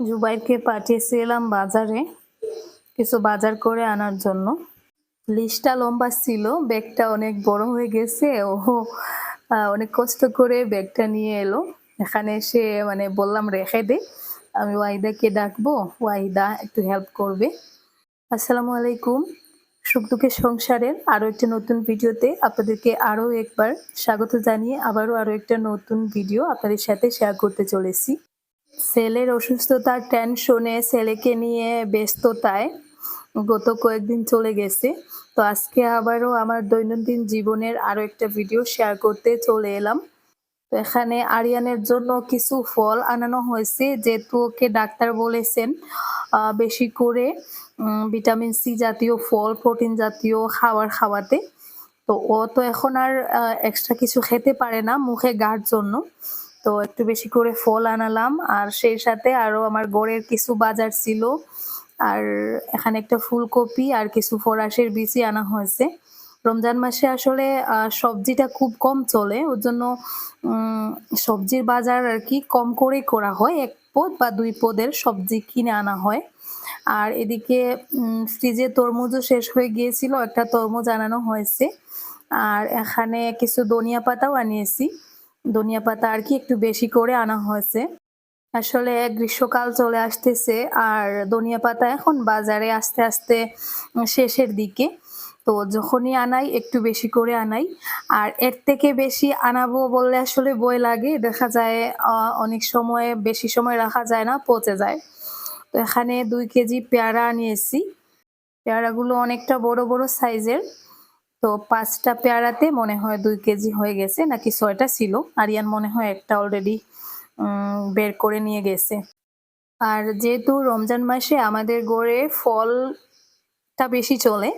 জুবাইরকে পাঠিয়েছিলাম বাজারে কিছু বাজার করে আনার জন্য। লিস্টটা লম্বা ছিল, ব্যাগটা অনেক বড় হয়ে গেছে ও অনেক কষ্ট করে ব্যাগটা নিয়ে এলো। এখানে এসে মানে বললাম, রেখে দে, আমি ওয়াহিদাকে ডাকবো, ওয়াহিদা একটু হেল্প করবে। আসসালামু আলাইকুম, সুখ দুঃখের সংসারের আরও একটা নতুন ভিডিওতে আপনাদেরকে আরও একবার স্বাগত জানিয়ে আবারও আরও একটা নতুন ভিডিও আপনাদের সাথে শেয়ার করতে চলেছি। ছেলের অসুস্থতার টেনশনে ছেলেকে নিয়ে ব্যস্ততায় গত কয়েকদিন চলে গেছে। তো আজকে আবারও আমার দৈনন্দিন জীবনের আরও একটা ভিডিও শেয়ার করতে চলে এলাম। তো এখানে আরিয়ানের জন্য কিছু ফল আনানো হয়েছে যেহেতু ওকে ডাক্তার বলেছেন বেশি করে ভিটামিন সি জাতীয় ফল প্রোটিন জাতীয় খাবার খাওয়াতে। তো ও তো এখন আর এক্সট্রা কিছু খেতে পারে না মুখে গাঢ় জন্য। তো একটু বেশি করে ফল আনালাম। আর সেই সাথে আরও আমার গড়ের কিছু বাজার ছিল। আর এখানে একটা ফুলকপি আর কিছু ফরাসের বিচি আনা হয়েছে। রমজান মাসে আসলে সবজিটা খুব কম চলে। ওর জন্য সবজির বাজার আর কি কম করেই করা হয়। এক পদ বা দুই পদের সবজি কিনে আনা হয়। আর এদিকে ফ্রিজে তরমুজও শেষ হয়ে গিয়েছিল। একটা তরমুজ আনানো হয়েছে। আর এখানে কিছু ধনিয়া পাতাও আনিয়েছি। ধনিয়া পাতা আর কি একটু বেশি করে আনা হয়েছে। আসলে গ্রীষ্মকাল চলে আসতেছে আর ধনিয়া পাতা এখন বাজারে আস্তে আস্তে শেষের দিকে। তো যখনই আনাই একটু বেশি করে আনাই। আর এর থেকে বেশি আনাবো বললে আসলে বই লাগে। দেখা যায় অনেক সময় বেশি সময় রাখা যায় না, পচে যায়। তো এখানে দুই কেজি পেয়ারা নিয়েছি। পেয়ারাগুলো অনেকটা বড় বড় সাইজের। তো পাঁচটা পেয়ারাতে মনে হয় দুই কেজি হয়ে গেছে, নাকি ছয়টা ছিল। আরিয়ান মনে হয় একটা অলরেডি বের করে নিয়ে গেছে। আর যেহেতু রমজান মাসে আমাদের গড়ে ফলটা বেশি চলে,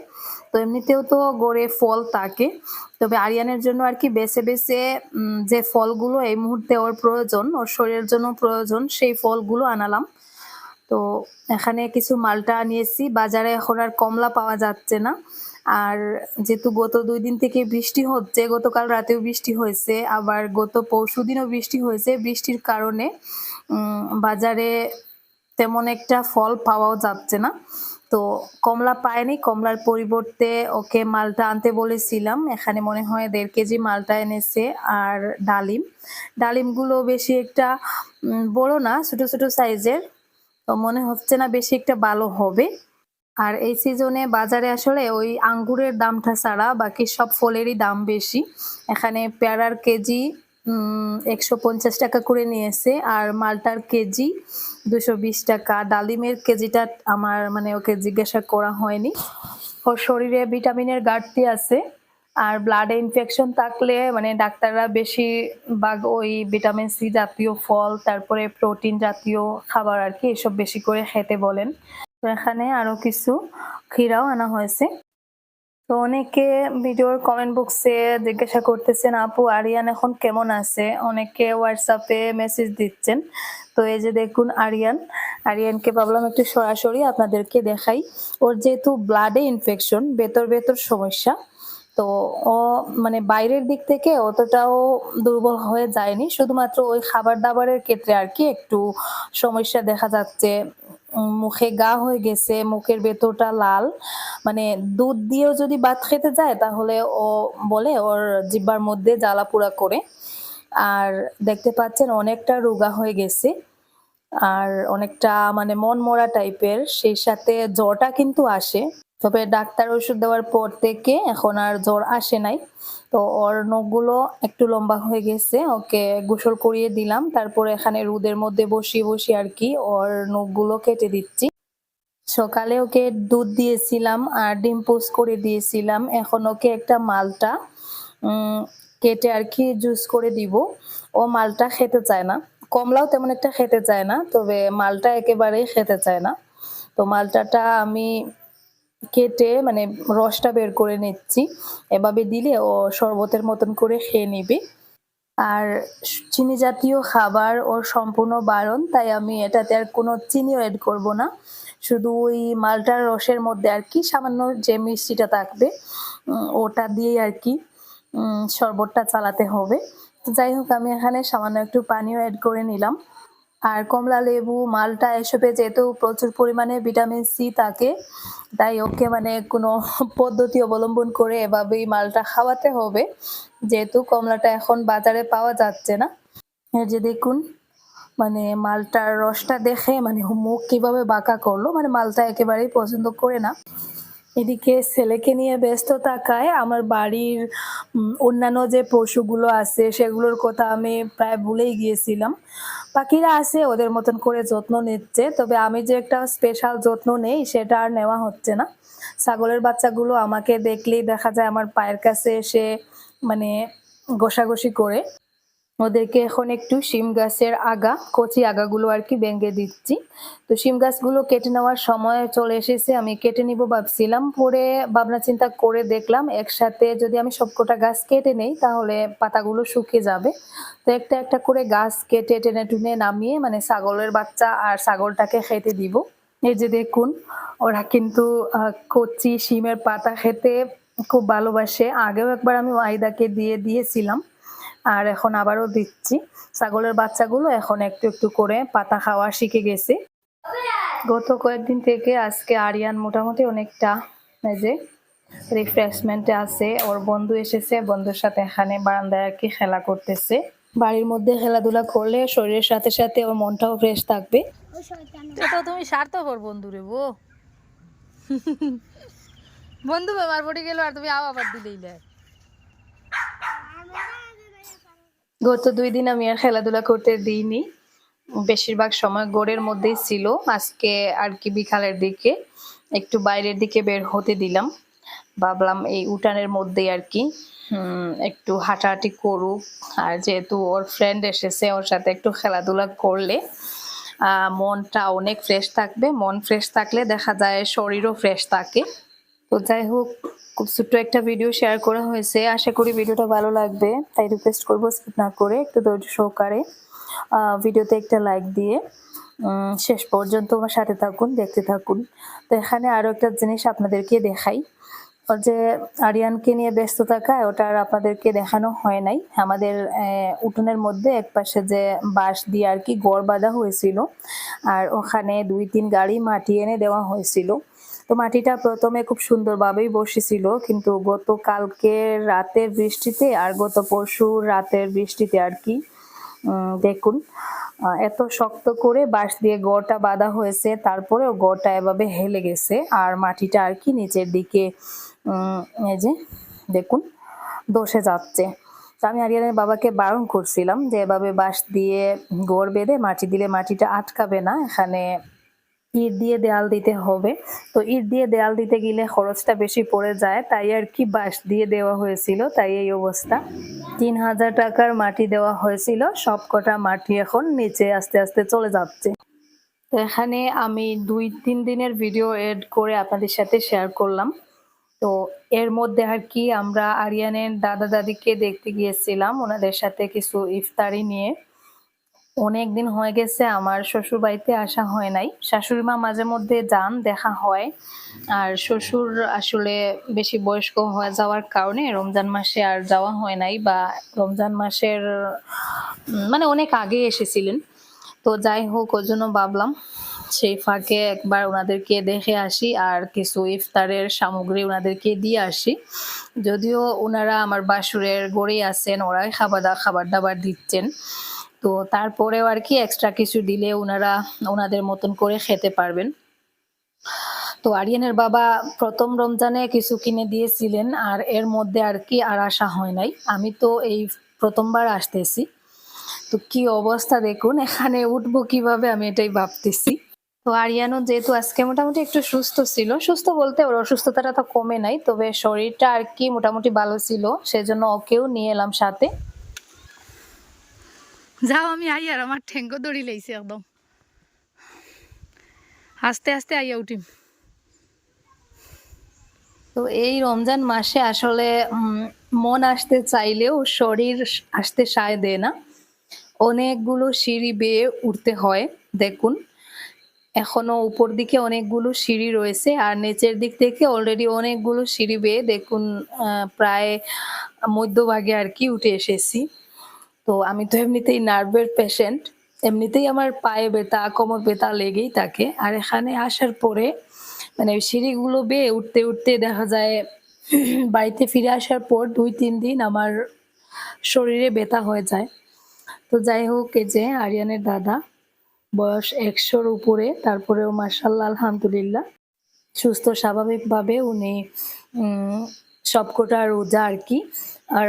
তো এমনিতেও তো গড়ে ফল থাকে। তবে আরিয়ানের জন্য আর কি বেছে বেছে যে ফলগুলো এই মুহূর্তে ওর প্রয়োজন, ওর শরীরের জন্য প্রয়োজন, সেই ফলগুলো আনালাম। তো এখানে কিছু মালটা নিয়েছি, বাজারে এখন আর কমলা পাওয়া যাচ্ছে না। আর যেহেতু গত দুই দিন থেকে বৃষ্টি হচ্ছে, গতকাল রাতেও বৃষ্টি হয়েছে, আবার গত পরশু দিনও বৃষ্টি হয়েছে। বৃষ্টির কারণে বাজারে তেমন একটা ফল পাওয়াও যাচ্ছে না। তো কমলা পায়নি, কমলার পরিবর্তে ওকে মালটা আনতে বলেছিলাম। এখানে মনে হয় দেড় কেজি মালটা এনেছে আর ডালিম। ডালিমগুলো বেশি একটা বড় না, ছোট ছোট সাইজের। তো মনে হচ্ছে না বেশি একটা ভালো হবে। আর এই সিজনে বাজারে আসলে ওই আঙ্গুরের দামটা ছাড়া বাকি সব ফলেরই দাম বেশি। এখানে পেয়ারার কেজি একশো পঞ্চাশ টাকা করে নিয়েছে আর মালটার কেজি দুশো বিশ টাকা। ডালিমের কেজিটা আমার মানে ওকে জিজ্ঞাসা করা হয়নি। ওর শরীরে ভিটামিনের ঘাটতি আছে আর ব্লাডে ইনফেকশন থাকলে মানে ডাক্তাররা বেশি ভাগ ওই ভিটামিন সি জাতীয় ফল, তারপরে প্রোটিন জাতীয় খাবার আর কি এসব বেশি করে খেতে বলেন। তো এখানে আরও কিছু ক্ষীরাও আনা হয়েছে। তো অনেকে ভিডিওর কমেন্ট বক্সে জিজ্ঞাসা করতেছেন, আপু, আরিয়ান এখন কেমন আছে? অনেকে হোয়াটসঅ্যাপে মেসেজ দিচ্ছেন। তো এই যে দেখুন আরিয়ান, আরিয়ানকে ভাবলাম একটু সরাসরি আপনাদেরকে দেখাই। ওর যেহেতু ব্লাডে ইনফেকশন ভেতর ভেতর সমস্যা, তো ও মানে বাইরের দিক থেকে অতটাও দুর্বল হয়ে যায়নি। শুধুমাত্র ওই খাবার দাবারের ক্ষেত্রে আর কি একটু সমস্যা দেখা যাচ্ছে। মুখে গা হয়ে গেছে, মুখের ভেতরটা লাল। মানে দুধ দিয়েও যদি ভাত খেতে যায়, তাহলে ও বলে ওর জিব্বার মধ্যে জ্বালা পোড়া করে। আর দেখতে পাচ্ছেন অনেকটা রোগা হয়ে গেছে। আর অনেকটা মানে মন মরা টাইপের সেই সাথে জ্বরটা কিন্তু আসে। তবে ডাক্তার ওষুধ দেওয়ার পর থেকে এখন আর জ্বর আসে নাই। তো ওর নখগুলো একটু লম্বা হয়ে গেছে, ওকে গোসল করিয়ে দিলাম। তারপরে এখানে রোদের মধ্যে বসিয়ে বসিয়ে আর কি ওর নখগুলো কেটে দিচ্ছি। সকালে ওকে দুধ দিয়েছিলাম আর ডিম পোস্ট করে দিয়েছিলাম। এখন ওকে একটা মালটা কেটে আর কি জুস করে দিব। ও মালটা খেতে চায় না। কমলাও তেমন একটা খেতে চায় না, তবে মালটা একেবারেই খেতে চায় না। তো মালটাটা আমি কেটে মানে রসটা বের করে নিচ্ছি। এভাবে দিলে ও শরবতের মতন করে খেয়ে নিবে। আর চিনি জাতীয় খাবার ওর সম্পূর্ণ বারণ, তাই আমি এটাতে আর কোনো চিনিও অ্যাড করব না। শুধু ওই মালটার রসের মধ্যে আর কি, সামান্য যে মিষ্টিটা থাকবে ওটা দিয়েই আর কি শরবতটা চালাতে হবে। যাই হোক, আমি এখানে সামান্য একটু পানিও অ্যাড করে নিলাম। আর কমলা লেবু, মালটা, এসবে যেহেতু প্রচুর পরিমাণে ভিটামিন সি থাকে, তাই ওকে মানে কোনো পদ্ধতি অবলম্বন করে এভাবেই মালটা খাওয়াতে হবে। যেহেতু কমলাটা এখন বাজারে পাওয়া যাচ্ছে না যে দেখুন মানে মালটার রসটা দেখে মানে মুখ কীভাবে বাঁকা করল মানে মালটা একেবারেই পছন্দ করে না। এদিকে ছেলেকে নিয়ে ব্যস্ত থাকায় আমার বাড়ির অন্যান্য যে পশুগুলো আছে সেগুলোর কথা আমি প্রায় ভুলেই গিয়েছিলাম। পাখিরা আছে, ওদের মতন করে যত্ন নিচ্ছে, তবে আমি যে একটা স্পেশাল যত্ন নেই সেটা আর নেওয়া হচ্ছে না। ছাগলের বাচ্চাগুলো আমাকে দেখলেই দেখা যায় আমার পায়ের কাছে এসে মানে ঘষাঘষি করে। ওদেরকে এখন একটু শিম গাছের আগা, কচি আগাগুলো আর কি ভেঙে দিচ্ছি। তো শিম গাছগুলো কেটে নেওয়ার সময় চলে এসেছে, আমি কেটে নিব ভাবছিলাম। পরে ভাবনা চিন্তা করে দেখলাম, একসাথে যদি আমি সবকটা গাছ কেটে নেই, তাহলে পাতাগুলো শুকিয়ে যাবে। তো একটা একটা করে গাছ কেটে টেনে টুনে নামিয়ে মানে ছাগলের বাচ্চা আর ছাগলটাকে খেতে দিব। এই যে দেখুন, ওরা কিন্তু কচি শিমের পাতা খেতে খুব ভালোবাসে। আগেও একবার আমি ওয়াইদাকে দিয়ে দিয়েছিলাম। আর এখন আবারও দিচ্ছি। ছাগলের বাচ্চাগুলো এখন একটু একটু করে পাতা খাওয়া শিখে গেছে। গত কয়েকদিন থেকে আজকে আরিয়ান মোটামুটি অনেকটা যে রিফ্রেশমেন্টে আছে। ওর বন্ধু এসেছে, বন্ধুর সাথে এখানে বারান্দায় আর কি খেলা করতেছে। বাড়ির মধ্যে খেলাধুলা করলে শরীরের সাথে সাথে ওর মনটাও ফ্রেশ থাকবে। তো তুমি স্বার্থপর বন্ধু রে বো বন্ধু বেমার পড়ে গেল আর তুমি আবার দিলেই গত দুই দিন আমি আর খেলাধুলা করতে দিইনি। বেশিরভাগ সময় গোড়ের মধ্যেই ছিল। আজকে আর কি বিকালের দিকে একটু বাইরের দিকে বের হতে দিলাম। ভাবলাম এই উঠানের মধ্যেই আর কি একটু হাঁটাহাঁটি করুক। আর যেহেতু ওর ফ্রেন্ড এসেছে ওর সাথে একটু খেলাধুলা করলে মনটা অনেক ফ্রেশ থাকবে। মন ফ্রেশ থাকলে দেখা যায় শরীরও ফ্রেশ থাকে। তো যাই হোক খুব ছোট্ট একটা ভিডিও শেয়ার করা হয়েছে। আশা করি ভিডিওটা ভালো লাগবে। তাই রিকোয়েস্ট করব স্কিপ না করে একটু ধৈর্য সহকারে ভিডিওতে একটা লাইক দিয়ে শেষ পর্যন্ত আমার সাথে থাকুন, দেখতে থাকুন। তো এখানে আরও একটা জিনিস আপনাদেরকে দেখাই। যে আরিয়ানকে নিয়ে ব্যস্ত থাকায় ওটা আর আপনাদেরকে দেখানো হয় নাই। আমাদের উঠোনের মধ্যে একপাশে যে বাঁশ দিয়ে আর কি গড় বাঁধা হয়েছিল, আর ওখানে দুই তিন গাড়ি মাটি এনে দেওয়া হয়েছিল। তো মাটিটা প্রথমে খুব সুন্দরভাবেই বসেছিল, কিন্তু গত গতকালকে রাতের বৃষ্টিতে আর গত পরশু রাতের বৃষ্টিতে আর কি দেখুন এত শক্ত করে বাঁশ দিয়ে গড়টা বাঁধা হয়েছে, তারপরেও গড়টা এভাবে হেলে গেছে, আর মাটিটা আর কি নিচের দিকে এই যে দেখুন দোষে যাচ্ছে। তো আমি আরিয়ানের বাবাকে বারণ করছিলাম যে এভাবে বাঁশ দিয়ে গড় বেঁধে মাটি দিলে মাটিটা আটকাবে না, এখানে ইট দিয়ে দেয়াল দিতে হবে। তো ইট দিয়ে দেয়াল দিতে গেলে খরচটা বেশি পড়ে যায়, তাই আর কি বাঁশ দিয়ে দেওয়া হয়েছিল, তাই এই অবস্থা। তিন হাজার টাকার মাটি দেওয়া হয়েছিল সব কটা মাটি এখন নিচে আস্তে আস্তে চলে যাচ্ছে। তো এখানে আমি দুই তিন দিনের ভিডিও এড করে আপনাদের সাথে শেয়ার করলাম। তো এর মধ্যে আর কি আমরা আরিয়ানের দাদা দাদিকে দেখতে গিয়েছিলাম, ওনাদের সাথে কিছু ইফতারি নিয়ে। অনেক দিন হয়ে গেছে, আমার শ্বশুর বাড়িতে আসা হয় নাই। শাশুড়ি মা মাঝে মধ্যে যান, দেখা হয়। আর শ্বশুর আসলে বেশি বয়স্ক হয়ে যাওয়ার কারণে রমজান মাসে আর যাওয়া হয় নাই বা রমজান মাসের মানে অনেক আগে এসেছিলেন। তো যাই হোক, ওর জন্য ভাবলাম, সেই ফাঁকে একবার ওনাদেরকে দেখে আসি আর কিছু ইফতারের সামগ্রী ওনাদেরকে দিয়ে আসি। যদিও ওনারা আমার বাসুরের গড়েই আছেন, ওরাই খাবার খাবার দাবার দিচ্ছেন। তো তারপরেও আর কি এক্সট্রা কিছু দিলে ওনারা ওনাদের মতন করে খেতে পারবেন। তো আরিয়ানের বাবা প্রথম রমজানে কিছু কিনে দিয়েছিলেন আর এর মধ্যে আর কি আর আসা হয় নাই। আমি তো এই প্রথমবার আসতেছি। তো কি অবস্থা দেখুন, এখানে উঠবো কীভাবে আমি এটাই ভাবতেছি। তো আরিয়ানও যেহেতু আজকে মোটামুটি একটু সুস্থ ছিল, সুস্থ বলতে ওর অসুস্থতাটা তো কমে নাই, তবে শরীরটা আর কি মোটামুটি ভালো ছিল, সেজন্য ওকেও নিয়ে এলাম সাথে। যাও আমি আই আর আমার ঠেঙ্গো দড়ি লাইছে একদম। আস্তে আস্তে আইয়া উঠিম। তো এই রমজান মাসে আসলে মন আসতে চাইলেও শরীর আসতে সায় দেয় না। অনেকগুলো সিঁড়ি বেয়ে উঠতে হয়, দেখুন। এখনও উপর দিকে অনেকগুলো সিঁড়ি রয়েছে, আর নিচের দিক থেকে অলরেডি অনেকগুলো সিঁড়ি বেয়ে দেখুন প্রায় মধ্যভাগে আর কি উঠে এসেছি। তো আমি তো এমনিতেই নার্ভের পেশেন্ট এমনিতেই আমার পায়ে ব্যথা, কোমর ব্যথা লেগেই থাকে। আর এখানে আসার পরে মানে সিঁড়িগুলো বেয়ে উঠতে উঠতে দেখা যায়, বাড়িতে ফিরে আসার পর দুই, তিন দিন আমার শরীরে ব্যথা হয়ে যায়। তো যাই হোক, এই যে আরিয়ানের দাদা, বয়স একশোর উপরে, তারপরেও মার্শাল্লাহ আলহামদুলিল্লাহ, সুস্থ স্বাভাবিকভাবে উনি সবকটা রোজা আর কি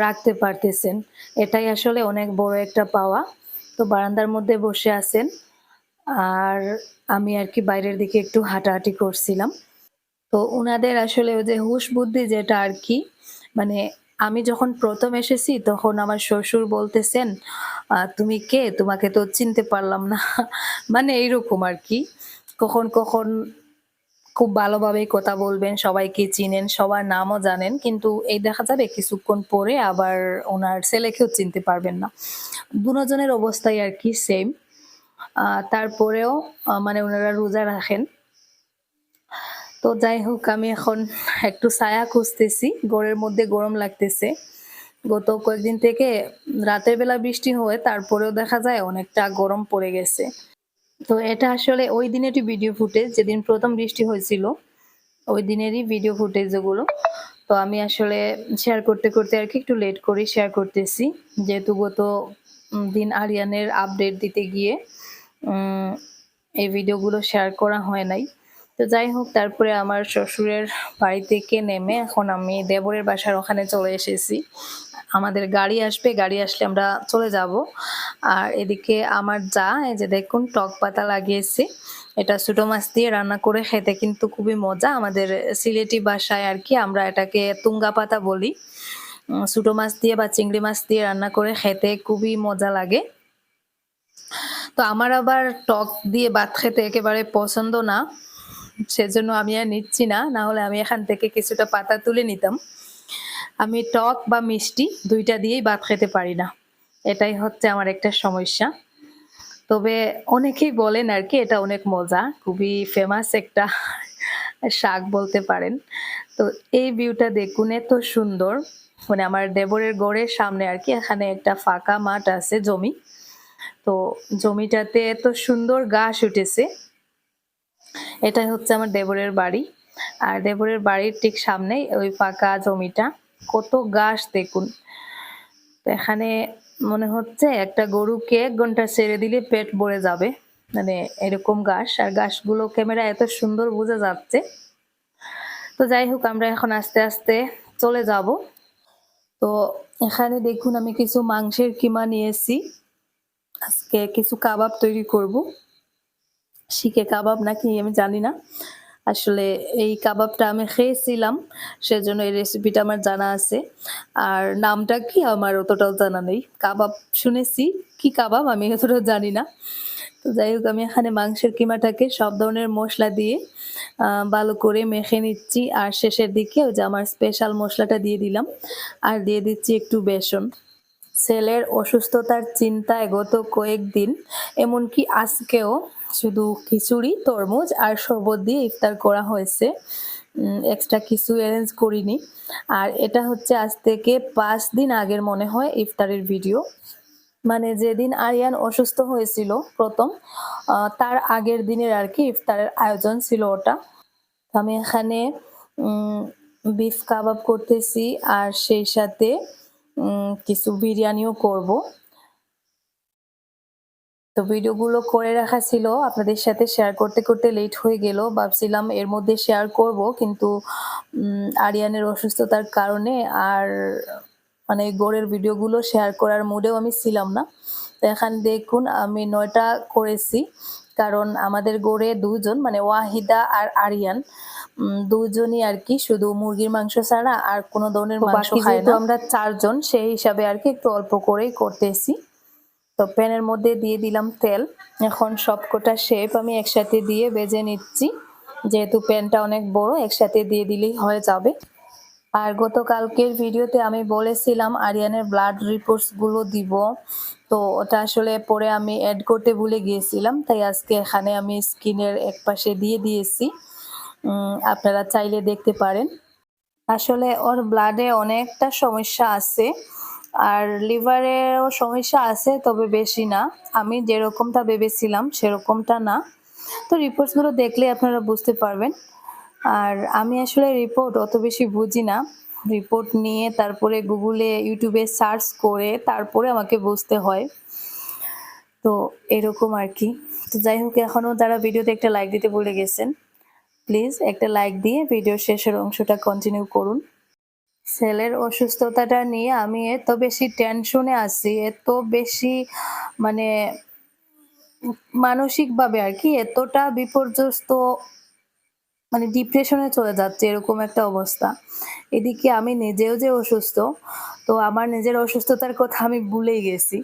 রাখতে পারতেছেন। এটাই আসলে অনেক বড় একটা পাওয়া। তো বারান্দার মধ্যে বসে আছেন। আর আমি আর কি বাইরের দিকে একটু হাঁটাহাঁটি করছিলাম। তো ওনাদের আসলে ওই যে হুশ বুদ্ধি যেটা আর কি মানে আমি যখন প্রথম এসেছি তখন আমার শ্বশুর বলতেছেন তুমি কে? তোমাকে তো চিনতে পারলাম না। মানে এইরকম আর কি। কখন কখন খুব ভালোভাবেই কথা বলবেন, সবাইকে চিনেন, সবার নামও জানেন, কিন্তু এই দেখা যাবে কিছুক্ষণ পরে আবার ওনার ছেলেকেও চিনতে পারবেন না। দুজনের অবস্থাই আর কি সেম তারপরেও মানে ওনারা রোজা রাখেন। তো যাই হোক, আমি এখন একটু ছায়া খুঁজতেছি, ঘরের মধ্যে গরম লাগতেছে। গত কয়েকদিন থেকে রাতের বেলা বৃষ্টি হয়ে তারপরেও দেখা যায় অনেকটা গরম পড়ে গেছে। তো এটা আসলে ওই দিনেরই ভিডিও ফুটেজ যেদিন প্রথম বৃষ্টি হয়েছিল, ওই দিনেরই ভিডিও ফুটেজ যেগুলো তো আমি আসলে শেয়ার করতে করতে আর কি একটু লেট করে শেয়ার করতেছি। যেহেতু গত দিন আরিয়ানের আপডেট দিতে গিয়ে এই ভিডিওগুলো শেয়ার করা হয় নাই। তো যাই হোক, তারপরে আমার শ্বশুরের বাড়ি থেকে নেমে, এখন আমি দেবরের বাসার ওখানে চলে এসেছি। আমাদের গাড়ি আসবে, গাড়ি আসলে আমরা চলে যাব। আর এদিকে আমার যা, এই যে দেখুন, টক পাতা লাগিয়েছে। এটা ছোটো মাছ দিয়ে রান্না করে খেতে কিন্তু খুবই মজা। আমাদের সিলেটি বাসায় আর কি আমরা এটাকে তুঙ্গা পাতা বলি। ছোটো মাছ দিয়ে বা চিংড়ি মাছ দিয়ে রান্না করে খেতে খুবই মজা লাগে। তো আমার আবার টক দিয়ে ভাত খেতে একেবারে পছন্দ না, সেজন্য আমি আর নিচ্ছি না। না হলে আমি এখান থেকে কিছুটা পাতা তুলে নিতাম। আমি টক বা মিষ্টি দুইটা দিয়েই ভাত খেতে পারি না। এটাই হচ্ছে আমার একটা সমস্যা। তবে অনেকেই বলেন আর কি, এটা অনেক মজা, খুবই ফেমাস একটা শাক বলতে পারেন। তো এই ভিউটা দেখুন, এত সুন্দর। মানে আমার দেবরের গড়ের সামনে আর কি, এখানে একটা ফাঁকা মাঠ আছে জমি। তো জমিটাতে এত সুন্দর ঘাস উঠেছে। এটাই হচ্ছে আমার দেবরের বাড়ি। আর দেবরের বাড়ির ঠিক সামনেই ওই ফাঁকা জমিটা। কত ঘাস দেখুন। এখানে মনে হচ্ছে একটা গরুকে এক ঘণ্টা ছেড়ে দিলে পেট ভরে যাবে। মানে এরকম ঘাস আর ঘাসগুলো ক্যামেরা এত সুন্দর বোঝা যাচ্ছে। তো যাই হোক, আমরা এখন আস্তে আস্তে চলে যাব। তো এখানে দেখুন, আমি কিছু মাংসের কিমা নিয়েছি। আজকে কিছু কাবাব তৈরি করব। শিখে কাবাব নাকি আমি জানি না। আসলে এই কাবাবটা আমি খেয়েছিলাম, সেজন্য এই রেসিপিটা আমার জানা আছে। আর নামটা কি আমার অতটাও জানা নেই। কাবাব শুনেছি, কি কাবাব আমি অতটাও জানি না। তো যাই হোক, আমি এখানে মাংসের কিমাটাকে সব ধরনের মশলা দিয়ে ভালো করে মেখে নিচ্ছি। আর শেষের দিকে ওই যে আমার স্পেশাল মশলাটা দিয়ে দিলাম। আর দিয়ে দিচ্ছি একটু বেসন। ছেলের অসুস্থতার চিন্তায় গত কয়েকদিন, এমনকি আজকেও শুধু খিচুড়ি, তরমুজ আর শরবত দিয়ে ইফতার করা হয়েছে। এক্সট্রা কিছু অ্যারেঞ্জ করিনি। আর এটা হচ্ছে আজ থেকে পাঁচ দিন আগের মনে হয় ইফতারের ভিডিও মানে যেদিন আরিয়ান অসুস্থ হয়েছিল প্রথম তার আগের দিনের আর কি ইফতারের আয়োজন ছিল ওটা। আমি এখানে বিফ কাবাব করতেছি আর সেই সাথে কিছু বিরিয়ানিও করব। তো ভিডিওগুলো করে রাখা ছিল। আপনাদের সাথে শেয়ার করতে করতে লেট হয়ে গেল। ভাবছিলাম এর মধ্যে শেয়ার করব কিন্তু আরিয়ানের অসুস্থতার কারণে আর মানে গোড়ের ভিডিওগুলো শেয়ার করার মুডেও আমি ছিলাম না। তো এখানে দেখুন আমি নয়টা করেছি। কারণ আমাদের গড়ে দুজন মানে ওয়াহিদা আর আরিয়ান দুজনই আর কি শুধু মুরগির মাংস ছাড়া আর কোনো ধরনের মাংস খাই না। আমরা চারজন সেই হিসাবে আর কি একটু অল্প করেই করতেছি। তো প্যানের মধ্যে দিয়ে দিলাম তেল। এখন সবকটা শেপ আমি একসাথে দিয়ে ভেজে নিচ্ছি। যেহেতু প্যানটা অনেক বড়, একসাথে দিয়ে দিলেই হয়ে যাবে। আর গতকালকের ভিডিওতে আমি বলেছিলাম আরিয়ানের ব্লাড রিপোর্টসগুলো দিব। তো ওটা আসলে পরে আমি অ্যাড করতে ভুলে গিয়েছিলাম, তাই আজকে এখানে আমি স্ক্রিনের এক পাশে দিয়ে দিয়েছি। আপনারা চাইলে দেখতে পারেন। আসলে ওর ব্লাডে অনেকটা সমস্যা আছে। আর লিভারেরও সমস্যা আছে, তবে বেশি না। আমি যেরকমটা ভেবেছিলাম সেরকমটা না। তো রিপোর্টসগুলো দেখলে আপনারা বুঝতে পারবেন। আর আমি আসলে রিপোর্ট অত বেশি বুঝি না। রিপোর্ট নিয়ে তারপরে গুগলে, ইউটিউবে সার্চ করে তারপরে আমাকে বুঝতে হয়। তো এরকম আর কি। তো যাই হোক এখনও তারা ভিডিওতে একটা লাইক দিতে ভুলে গেছেন, প্লিজ একটা লাইক দিয়ে ভিডিও শেষের অংশটা কন্টিনিউ করুন। ছেলের অসুস্থতাটা নিয়ে আমি এত বেশি টেনশনে আছি, এত বেশি মানে মানসিকভাবে আর কি এতটা বিপর্যস্ত মানে ডিপ্রেশনে চলে যাচ্ছে এরকম একটা অবস্থা। এদিকে আমি নিজেও যে অসুস্থ, তো আমার নিজের অসুস্থতার কথা আমি ভুলেই গেছি।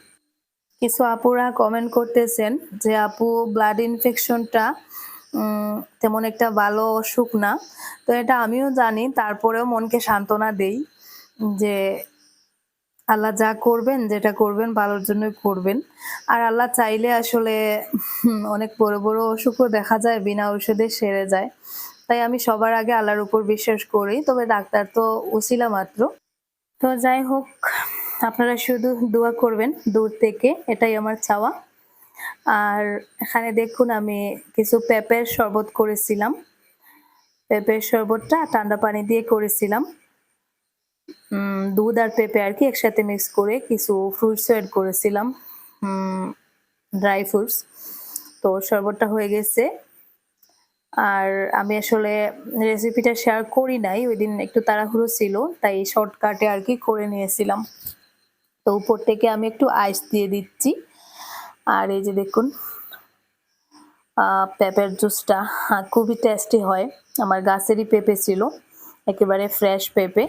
কিছু আপুরা কমেন্ট করতেছেন যে, আপু ব্লাড ইনফেকশনটা তেমন একটা ভালো অসুখ না। তো এটা আমিও জানি, তারপরেও মনকে সান্ত্বনা দেই যে আল্লাহ যা করবেন, যেটা করবেন, ভালোর জন্যই করবেন। আর আল্লাহ চাইলে আসলে অনেক বড় বড় অসুখও দেখা যায়, বিনা ঔষধে সেরে যায়। তাই আমি সবার আগে আল্লাহর উপর বিশ্বাস করি, তবে ডাক্তার তো উসিলা মাত্র। তো যাই হোক, আপনারা শুধু দোয়া করবেন, দূর থেকে, এটাই আমার চাওয়া। আর এখানে দেখুন আমি কিছু পেঁপের শরবত করেছিলাম। পেঁপের শরবতটা ঠান্ডা পানি দিয়ে করেছিলাম। দুধ আর পেঁপে আর কি একসাথে মিক্স করে কিছু ফ্রুটস অ্যাড করেছিলাম। ড্রাই ফ্রুটস তো শরবতটা হয়ে গেছে। আর আমি আসলে রেসিপিটা শেয়ার করি নাই ওই দিন একটু তাড়াহুড়ো ছিল, তাই শর্টকাটে আর কি করে নিয়েছিলাম। তো উপর থেকে আমি একটু আইস দিয়ে দিচ্ছি। আর এই যে দেখুন পেঁপের জুসটা খুবই টেস্টি হয়। আমার গাছেরই পেঁপে ছিল, একেবারে ফ্রেশ পেঁপে।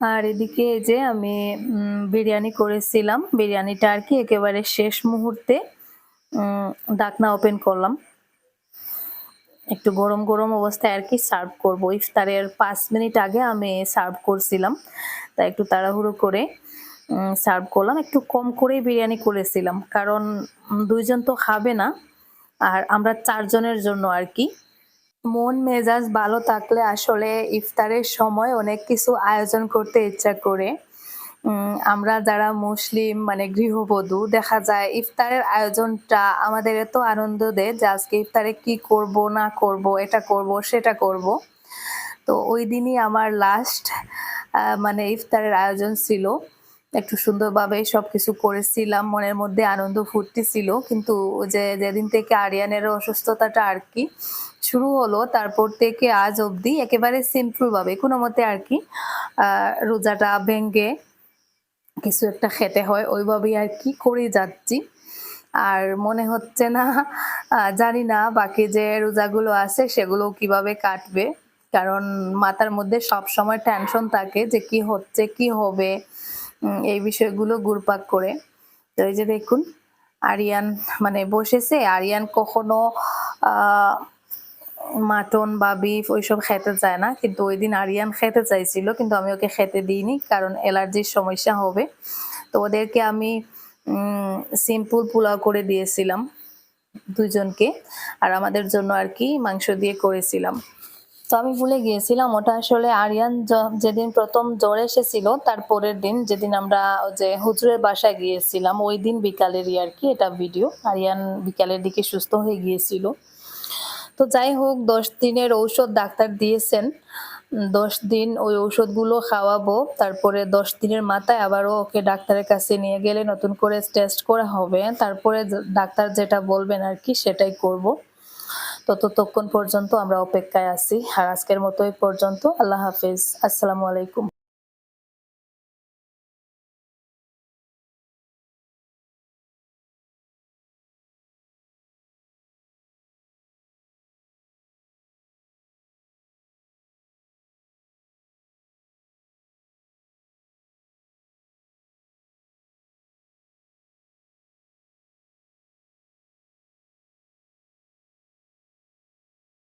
আর এদিকে এই যে আমি বিরিয়ানি করেছিলাম। বিরিয়ানিটা আর কি একেবারে শেষ মুহূর্তে ঢাকনা ওপেন করলাম। একটু গরম গরম অবস্থায় আর কি সার্ভ করব। ইফতারের পাঁচ মিনিট আগে আমি সার্ভ করছিলাম। তাই একটু তাড়াহুড়ো করে সার্ভ করলাম। একটু কম করেই বিরিয়ানি করেছিলাম। কারণ দুইজন তো খাবে না। আর আমরা চারজনের জন্য আর কি। মন, মেজাজ ভালো থাকলে আসলে ইফতারের সময় অনেক কিছু আয়োজন করতে ইচ্ছা করে। আমরা যারা মুসলিম মানে গৃহবধূ, দেখা যায় ইফতারের আয়োজনটা আমাদের এত আনন্দ দেয় যে আজকে ইফতারে কি করব, না করব, এটা করব, সেটা করব। তো ওই দিনই আমার লাস্ট মানে ইফতারের আয়োজন ছিল। একটু সুন্দরভাবে সব কিছু করেছিলাম, মনের মধ্যে আনন্দ ফুর্তি ছিল। কিন্তু যে যেদিন থেকে আরিয়ানের অসুস্থতাটা আর কি শুরু হলো, তারপর থেকে আজ অবধি একেবারে সিম্পল ভাবে কোনো মতে আর কি রোজাটা ভেঙ্গে কিছু একটা খেতে হয় ওইভাবেই আর কি করে যাচ্ছি। আর মনে হচ্ছে না জানি না বাকি যে রোজাগুলো আছে সেগুলো কীভাবে কাটবে। কারণ মাথার মধ্যে সব সময় টেনশন থাকে যে কি হচ্ছে, কি হবে এই বিষয়গুলো ঘুরপাক করে। তো এই যে দেখুন, আরিয়ান মানে বসেছে। আরিয়ান কখনো মাটন বা বিফ ওইসব খেতে চায় না। কিন্তু ওই দিন আরিয়ান খেতে চাইছিল, কিন্তু আমি ওকে খেতে দিইনি কারণ অ্যালার্জির সমস্যা হবে। তো ওদেরকে আমি সিম্পল পোলাও করে দিয়েছিলাম দুজনকে আর আমাদের জন্য আর কি মাংস দিয়ে করেছিলাম। তো আমি ভুলে গিয়েছিলাম, ওটা আসলে আরিয়ান যেদিন প্রথম জ্বর এসেছিল, তার পরের দিন যেদিন আমরা যে হুজুরের বাসায় গিয়েছিলাম, ওই দিন বিকালেরই আর কি এটা ভিডিও আরিয়ান বিকালের দিকে সুস্থ হয়ে গিয়েছিল। তো যাই হোক, দশ দিনের ঔষধ ডাক্তার দিয়েছেন। দশ দিন ওই ঔষধগুলো খাওয়াবো, তারপরে দশ দিনের মাথায় আবারও ওকে ডাক্তারের কাছে নিয়ে গেলে নতুন করে টেস্ট করা হবে। তারপরে ডাক্তার যেটা বলবেন আর কি, সেটাই করব। তো ততক্ষণ পর্যন্ত আমরা অপেক্ষায় আছি। আর আজকের মতো পর্যন্ত। আল্লাহ হাফিজ। আসসালামু আলাইকুম।